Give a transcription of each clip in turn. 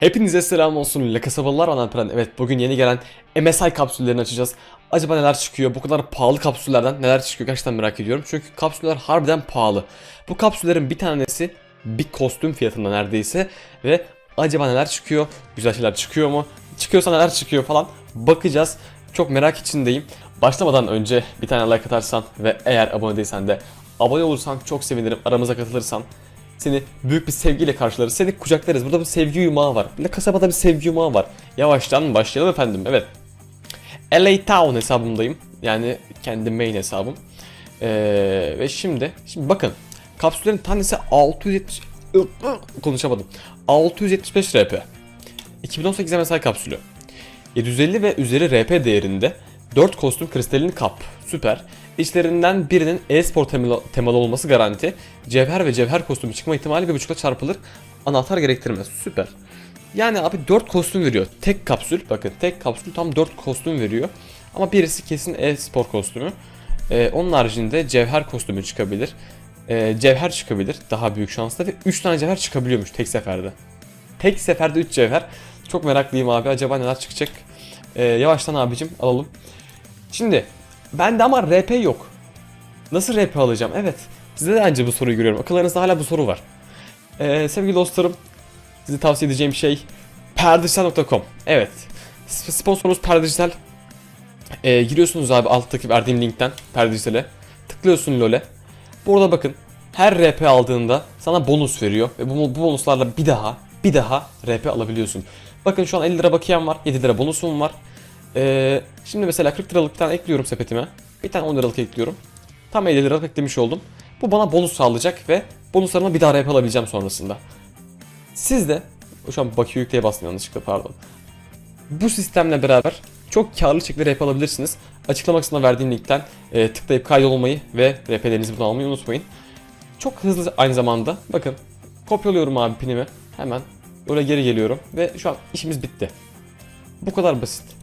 Hepinize selam olsun. La Kasabalılar Anapren. Evet bugün yeni gelen MSI kapsüllerini açacağız. Acaba neler çıkıyor? Bu kadar pahalı kapsüllerden neler çıkıyor? Gerçekten merak ediyorum. Çünkü kapsüller harbiden pahalı. Bu kapsüllerin bir tanesi bir kostüm fiyatında neredeyse. Ve acaba neler çıkıyor? Güzel şeyler çıkıyor mu? Çıkıyorsa neler çıkıyor falan. Bakacağız. Çok merak içindeyim. Başlamadan önce bir tane like atarsan ve eğer abone değilsen de abone olursan çok sevinirim. Aramıza katılırsan seni büyük bir sevgiyle karşılarız. Seni kucaklarız. Burada bir sevgi yumağı var. De kasabada bir sevgi yumağı var. Yavaştan başlayalım efendim. Evet. LA Town hesabımdayım. Yani kendi main hesabım. Ee, ve şimdi, şimdi bakın. Kapsüllerin tanesi 670 konuşamadım. 675 RP. 2018 MSI kapsülü. 750 ve üzeri RP değerinde 4 kostüm kristalini kap. Süper. İçlerinden birinin e-spor temalı, temalı olması garanti. Cevher ve cevher kostümü çıkma ihtimali bir buçukla çarpılır. Anahtar gerektirmez. Süper. Yani abi 4 kostüm veriyor. Tek kapsül. Bakın tek kapsül tam 4 kostüm veriyor. Ama birisi kesin e-spor kostümü. Ee, onun haricinde cevher kostümü çıkabilir. Ee, cevher çıkabilir. Daha büyük şansla ve 3 tane cevher çıkabiliyormuş tek seferde. Tek seferde 3 cevher. Çok meraklıyım abi. Acaba neler çıkacak? Ee, yavaştan abicim alalım. Şimdi bende ama RP yok. Nasıl RP alacağım? Evet. Size de bence bu soruyu görüyorum. Akıllarınızda hala bu soru var. Ee, sevgili dostlarım, size tavsiye edeceğim şey perdişsel.com. Evet. Sp- Sponsorumuz Perdişsel. Ee, giriyorsunuz abi alttaki verdiğim linkten Perdişsel'e. Tıklıyorsun LoL'e. Burada bakın her RP aldığında sana bonus veriyor ve bu, bu bonuslarla bir daha bir daha RP alabiliyorsun. Bakın şu an 50 lira bakiyem var, 7 lira bonusum var. Ee, şimdi mesela 40 liralıktan ekliyorum sepetime. Bir tane 10 liralık ekliyorum. Tam 50 liralık eklemiş oldum. Bu bana bonus sağlayacak ve bonuslarıma bir daha RP alabileceğim sonrasında. Siz de şu an bakıyor yükleye bastım yanlışlıkla pardon. Bu sistemle beraber çok karlı şekilde RP alabilirsiniz. Açıklama kısmına verdiğim linkten e, tıklayıp kaydolmayı ve RP'lerinizi buradan almayı unutmayın. Çok hızlı aynı zamanda. Bakın kopyalıyorum abi pinimi. Hemen öyle geri geliyorum ve şu an işimiz bitti. Bu kadar basit.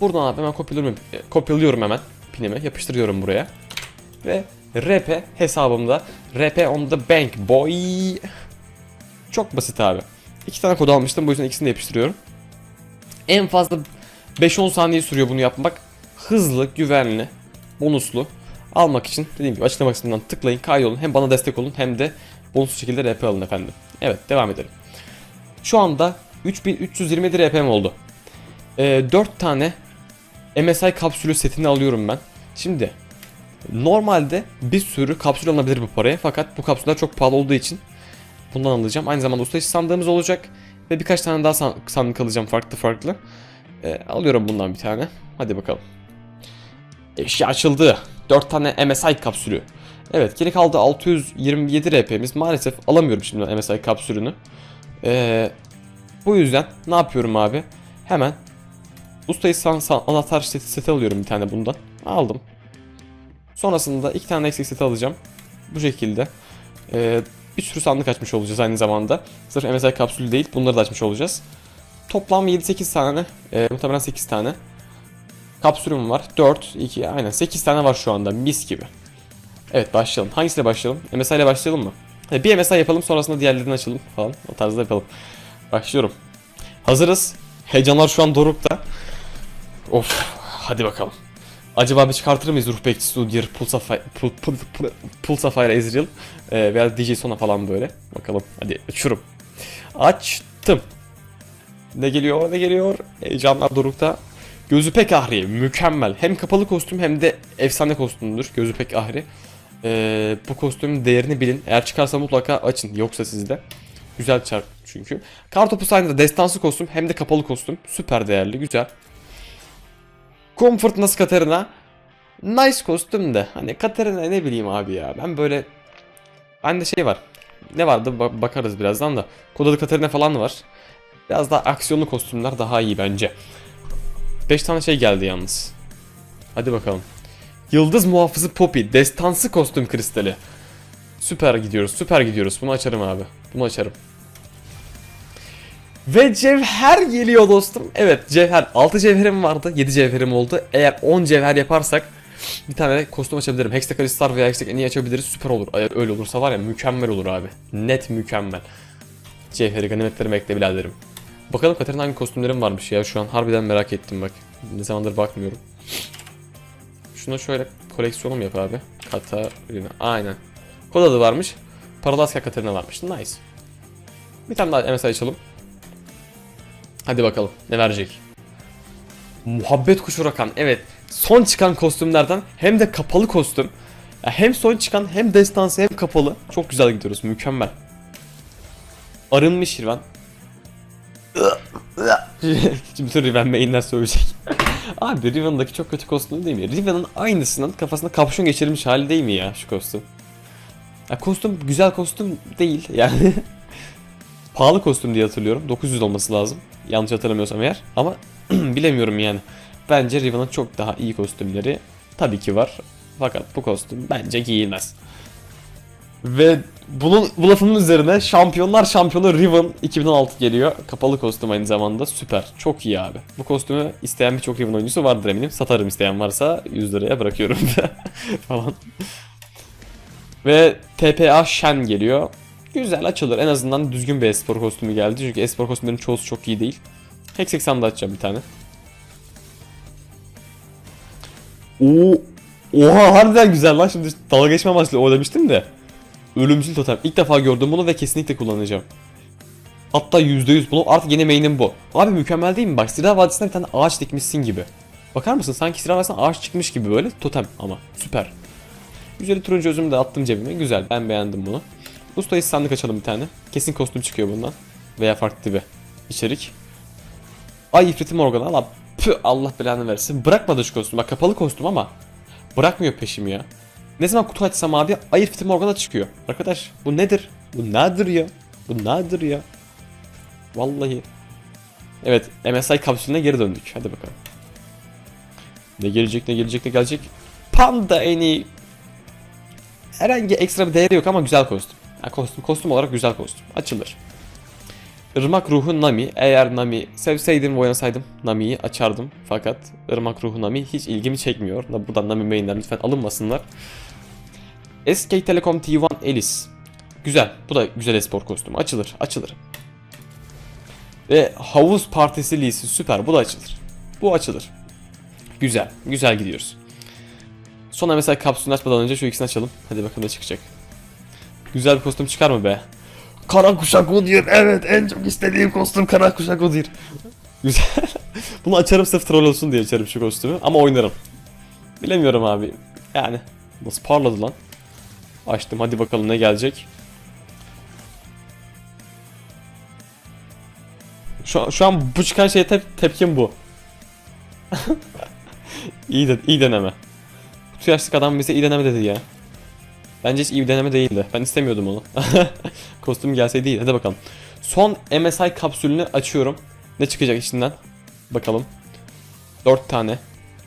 Buradan abi hemen kopyalıyorum, kopyalıyorum hemen pinimi yapıştırıyorum buraya. Ve RP hesabımda RP on the bank boy. Çok basit abi. İki tane kod almıştım bu yüzden ikisini de yapıştırıyorum. En fazla 5-10 saniye sürüyor bunu yapmak. Hızlı, güvenli, bonuslu almak için dediğim gibi açıklama kısmından tıklayın, kaydolun. Hem bana destek olun hem de bonuslu şekilde RP alın efendim. Evet devam edelim. Şu anda 3327 RP'm oldu. Ee, 4 tane MSI kapsülü setini alıyorum ben. Şimdi normalde bir sürü kapsül alınabilir bu paraya fakat bu kapsüller çok pahalı olduğu için bundan alacağım. Aynı zamanda usta sandığımız olacak ve birkaç tane daha san- sandık alacağım farklı farklı. Ee, alıyorum bundan bir tane. Hadi bakalım. Eşya açıldı. 4 tane MSI kapsülü. Evet geri kaldı 627 RP'miz. Maalesef alamıyorum şimdi MSI kapsülünü. Ee, bu yüzden ne yapıyorum abi? Hemen Ustayı san, san, anahtar seti, seti alıyorum bir tane bundan. Aldım. Sonrasında iki tane eksik seti alacağım. Bu şekilde. Ee, bir sürü sandık açmış olacağız aynı zamanda. Sırf MSI kapsülü değil bunları da açmış olacağız. Toplam 7-8 tane. E, muhtemelen 8 tane. Kapsülüm var. 4, 2, aynen 8 tane var şu anda. Mis gibi. Evet başlayalım. Hangisiyle başlayalım? MSI ile başlayalım mı? E, bir MSI yapalım sonrasında diğerlerini açalım falan. O tarzda yapalım. Başlıyorum. Hazırız. Heyecanlar şu an dorukta. Of hadi bakalım. Acaba bir çıkartır mıyız Ruh Bekçisi Udyr, Pulsafire, Pul, Pul, Pul, Pulsafire Ezreal e, veya DJ Sona falan böyle. Bakalım hadi açıyorum. Açtım. Ne geliyor ne geliyor? Heyecanlar dorukta. Gözü pek ahri mükemmel. Hem kapalı kostüm hem de efsane kostümdür. Gözü pek ahri. E, bu kostümün değerini bilin. Eğer çıkarsa mutlaka açın. Yoksa sizde. Güzel çarp çünkü. Kartopu aynı destansı kostüm hem de kapalı kostüm. Süper değerli güzel. Comfort nasıl Katarina? Nice kostüm de. Hani Katarina ne bileyim abi ya. Ben böyle... Bende şey var. Ne vardı Ba- bakarız birazdan da. Kodalı Katarina falan var. Biraz daha aksiyonlu kostümler daha iyi bence. 5 tane şey geldi yalnız. Hadi bakalım. Yıldız muhafızı Poppy. Destansı kostüm kristali. Süper gidiyoruz. Süper gidiyoruz. Bunu açarım abi. Bunu açarım. Ve cevher geliyor dostum. Evet cevher. 6 cevherim vardı. 7 cevherim oldu. Eğer 10 cevher yaparsak bir tane de kostüm açabilirim. Hextech Alistar veya Hextech en iyi açabiliriz. Süper olur. Eğer öyle olursa var ya mükemmel olur abi. Net mükemmel. cevheri ganimetleri bekle biraderim. Bakalım Katar'ın hangi kostümlerim varmış ya şu an harbiden merak ettim bak. Ne zamandır bakmıyorum. Şuna şöyle koleksiyonum yap abi. Katarina aynen. Kod adı varmış. Paralı asker Katarina varmış. Nice. Bir tane daha MSI açalım. Hadi bakalım ne verecek. Muhabbet kuşu rakan. Evet. Son çıkan kostümlerden hem de kapalı kostüm. Hem son çıkan hem destansı hem kapalı. Çok güzel gidiyoruz. Mükemmel. Arınmış Riven. Şimdi bütün Riven mainler söyleyecek. Abi Riven'daki çok kötü kostüm değil mi? Riven'ın aynısının kafasına kapşon geçirilmiş hali değil mi ya şu kostüm? Ya kostüm güzel kostüm değil yani. Pahalı kostüm diye hatırlıyorum. 900 olması lazım. Yanlış hatırlamıyorsam eğer. Ama bilemiyorum yani. Bence Riven'ın çok daha iyi kostümleri tabii ki var. Fakat bu kostüm bence giyilmez. Ve bunun bu lafının üzerine Şampiyonlar Şampiyonu Riven 2016 geliyor. Kapalı kostüm aynı zamanda. Süper. Çok iyi abi. Bu kostümü isteyen birçok Riven oyuncusu vardır eminim. Satarım isteyen varsa 100 liraya bırakıyorum falan. Ve TPA Shen geliyor. Güzel açılır. En azından düzgün bir espor kostümü geldi. Çünkü espor kostümlerin çoğusu çok iyi değil. Hex da açacağım bir tane. Oo, oha harbiden güzel lan. Şimdi dalga geçme amaçlı o demiştim de. Ölümcül totem. İlk defa gördüm bunu ve kesinlikle kullanacağım. Hatta %100 bunu artık yeni main'im bu. Abi mükemmel değil mi? Bak Sira Vadisi'nde bir tane ağaç dikmişsin gibi. Bakar mısın? Sanki Sira Vadisi'nden ağaç çıkmış gibi böyle totem ama. Süper. Güzel turuncu özümü de attım cebime. Güzel. Ben beğendim bunu. Ustayı sandık açalım bir tane. Kesin kostüm çıkıyor bundan. Veya farklı bir içerik. Ay ifriti Morgan Allah Allah belanı versin. Bırakmadı şu kostüm. Bak kapalı kostüm ama bırakmıyor peşimi ya. Ne zaman kutu açsam abi ay ifriti Morgan'a çıkıyor. Arkadaş bu nedir? Bu nedir ya? Bu nedir ya? Vallahi. Evet MSI kapsülüne geri döndük. Hadi bakalım. Ne gelecek ne gelecek ne gelecek. Panda en iyi. Herhangi ekstra bir değeri yok ama güzel kostüm. Yani kostüm kostüm olarak güzel kostüm. Açılır. Irmak ruhu Nami. Eğer Nami sevseydim ve oynasaydım Nami'yi açardım. Fakat Irmak ruhu Nami hiç ilgimi çekmiyor. Buradan Nami mainler lütfen alınmasınlar. SK Telecom T1 Elis. Güzel. Bu da güzel espor kostümü. Açılır. Açılır. Ve Havuz Partisi Lee'si süper. Bu da açılır. Bu açılır. Güzel. Güzel gidiyoruz. Sonra mesela kapsülünü açmadan önce şu ikisini açalım. Hadi bakalım ne çıkacak. Güzel bir kostüm çıkar mı be? Kara kuşak Udyr. Evet en çok istediğim kostüm kara kuşak Udyr. Güzel. Bunu açarım sırf troll olsun diye açarım şu kostümü. Ama oynarım. Bilemiyorum abi. Yani. Nasıl parladı lan? Açtım hadi bakalım ne gelecek. Şu, an- şu an bu çıkan şeye tep tepkim bu. iyi, de, iyi deneme. Kutu yaşlık adam bize iyi deneme dedi ya. Bence hiç iyi bir deneme değildi. Ben istemiyordum onu. Kostüm gelseydi iyi. Hadi bakalım. Son MSI kapsülünü açıyorum. Ne çıkacak içinden? Bakalım. 4 tane.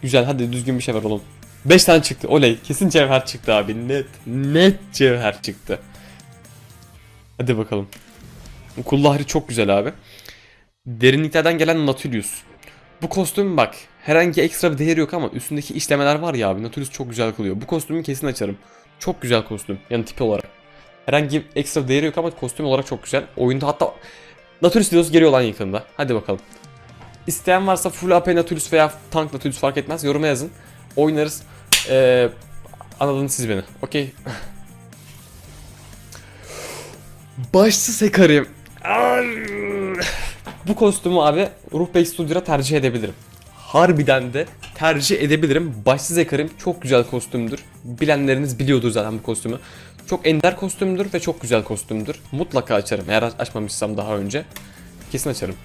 Güzel hadi düzgün bir şey ver oğlum. 5 tane çıktı. Oley. Kesin cevher çıktı abi. Net. Net cevher çıktı. Hadi bakalım. Kullahri çok güzel abi. Derinliklerden gelen Nautilus. Bu kostüm bak. Herhangi ekstra bir değeri yok ama üstündeki işlemeler var ya abi. Nautilus çok güzel kılıyor. Bu kostümü kesin açarım. Çok güzel kostüm. Yani tipi olarak. Herhangi ekstra değeri yok ama kostüm olarak çok güzel. Oyunda hatta Nautilus videosu geliyor lan yakında. Hadi bakalım. İsteyen varsa full AP Nautilus veya tank Nautilus fark etmez. Yoruma yazın. Oynarız. Ee, anladınız siz beni. Okey. Başsız Hekarim. Bu kostümü abi Ruh Bey Studio'ya tercih edebilirim. Harbiden de tercih edebilirim. Başsız Hekarim çok güzel kostümdür. Bilenleriniz biliyordur zaten bu kostümü. Çok ender kostümdür ve çok güzel kostümdür. Mutlaka açarım eğer aç- açmamışsam daha önce. Kesin açarım.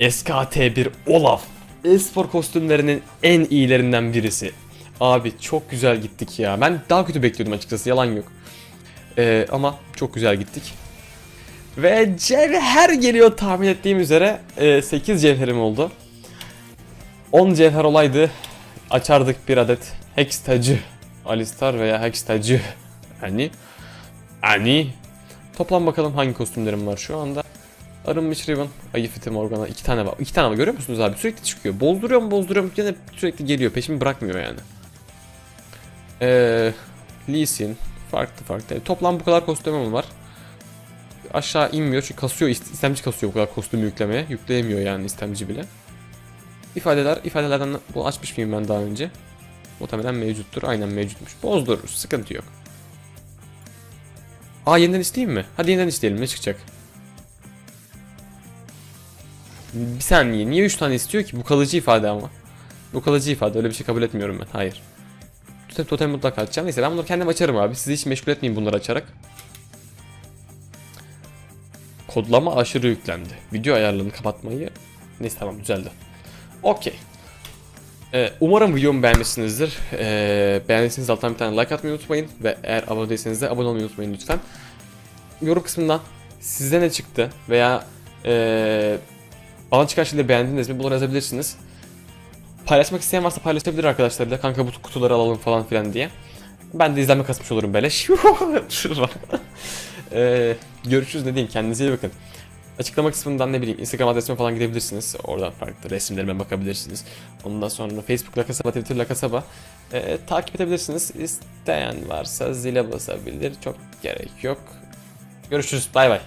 SKT1 Olaf. Espor kostümlerinin en iyilerinden birisi. Abi çok güzel gittik ya. Ben daha kötü bekliyordum açıkçası yalan yok. Ee, ama çok güzel gittik. Ve cevher geliyor tahmin ettiğim üzere. Ee, 8 cevherim oldu. 10 cevher olaydı. Açardık bir adet Hex tacı. Alistar veya Hex tacı. Hani. Hani. Toplam bakalım hangi kostümlerim var şu anda. Arınmış Riven, Ayı Fiti Morgana iki tane var. İki tane var görüyor musunuz abi? Sürekli çıkıyor. Bozduruyorum bozduruyorum yine sürekli geliyor. Peşimi bırakmıyor yani. Eee Lee Sin. Farklı farklı. Toplam bu kadar kostümüm var. aşağı inmiyor çünkü kasıyor ist- istemci kasıyor bu kadar kostümü yüklemeye. Yükleyemiyor yani istemci bile. İfadeler, ifadelerden bu açmış mıyım ben daha önce? Muhtemelen mevcuttur. Aynen mevcutmuş. Bozdururuz. Sıkıntı yok. Aa yeniden isteyeyim mi? Hadi yeniden isteyelim. Ne çıkacak? Bir saniye. Niye 3 tane istiyor ki? Bu kalıcı ifade ama. Bu kalıcı ifade. Öyle bir şey kabul etmiyorum ben. Hayır. Totem, totem mutlaka açacağım. Neyse ben bunları kendim açarım abi. Sizi hiç meşgul etmeyin bunları açarak. Kodlama aşırı yüklendi. Video ayarlarını kapatmayı... Neyse tamam düzeldi. Okey. Ee, umarım videomu beğenmişsinizdir. Ee, beğendiyseniz alttan bir tane like atmayı unutmayın. Ve eğer abone değilseniz de abone olmayı unutmayın lütfen. Yorum kısmından size ne çıktı veya ee, bana çıkan şeyleri beğendiniz mi bunları yazabilirsiniz. Paylaşmak isteyen varsa paylaşabilir arkadaşlarıyla. Kanka bu kutuları alalım falan filan diye. Ben de izlenme kasmış olurum beleş. ee, görüşürüz ne diyeyim kendinize iyi bakın. Açıklama kısmından ne bileyim Instagram adresime falan gidebilirsiniz. Oradan farklı resimlerime bakabilirsiniz. Ondan sonra Facebook La Kasaba, Twitter La Kasaba. Ee, takip edebilirsiniz. İsteyen varsa zile basabilir. Çok gerek yok. Görüşürüz. Bay bay.